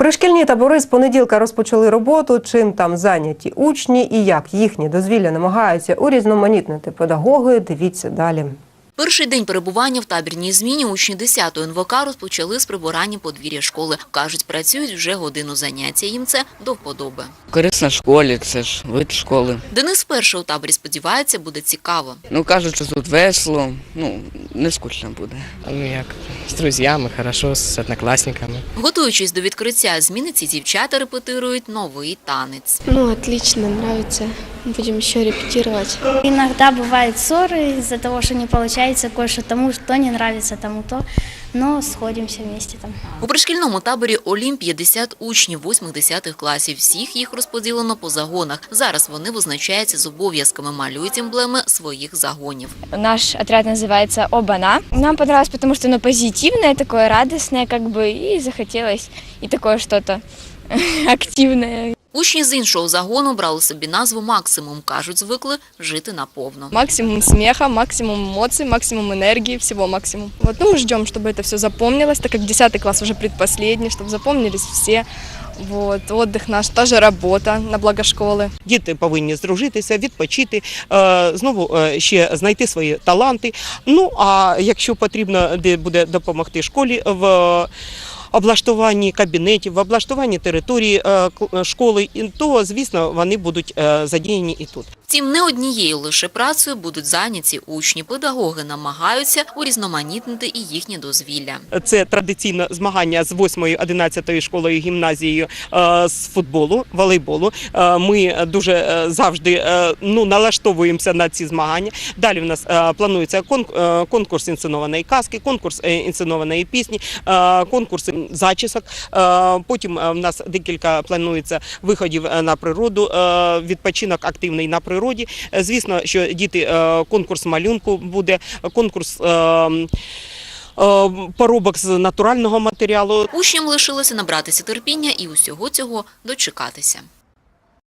Пришкільні табори з понеділка розпочали роботу. Чим там зайняті учні і як їхні дозвілля намагаються урізноманітнити педагоги. Дивіться далі. Перший день перебування в табірній зміні учні 10-ї НВК розпочали з прибирання подвір'я школи. Кажуть, працюють вже годину заняття. Їм це до вподоби. Корисно в школі, це ж вид школи. Денис вперше у таборі сподівається, буде цікаво. Ну кажуть, що тут весело, ну не скучно буде. Ну як, з друзями, хорошо, з однокласниками. Готуючись до відкриття зміни, ці дівчата репетирують новий танець. Ну, отлично, нравится Будем еще репетировать. Иногда бывают ссоры из-за того, что не получается кое-что тому, что не нравится тому то, но сходимся вместе там. У пришкільному таборі Олімп 50 учнів 8-10 класів. Всіх їх розподілено по загонах. Зараз вони визначаються з обов'язками, малюють емблеми своїх загонів. Наш отряд называется «Обана». Нам понравилось, потому что оно позитивное, такое радостное, как бы, и захотелось и такое что-то активное. Учні з іншого загону брали собі назву «Максимум». Кажуть, звикли жити наповно. Максимум смеха, максимум эмоций, максимум энергии, всего максимум. Вот, ну, мы ждем, чтобы это все запомнилось, так как 10 класс уже предпоследний, чтобы запомнились все. Вот, отдых наш, та же работа на благо школи. Діти повинні здружитися, відпочити, е, знову е, ще знайти свої таланти. Ну а якщо потрібно, де буде допомогти школі в облаштуванні кабінетів, в облаштуванні території е, школи, і то звісно вони будуть е, задіяні і тут. Втім, не однією лише працею будуть зайняті учні. Педагоги намагаються урізноманітнити і їхнє дозвілля. Це традиційно змагання з 8-11 школою гімназією е, з футболу, волейболу. Е, Ми дуже е, завжди ну, налаштовуємося на ці змагання. Далі в нас планується конкурс інсценованої казки, конкурс інсценованої пісні, конкурси зачісок. Потім в нас декілька планується виходів на природу, відпочинок активний на природі. Е, Звісно, що діти е, конкурс малюнку буде, конкурс. е, Поробок з натурального матеріалу Учням лишилося набратися терпіння і усього цього дочекатися.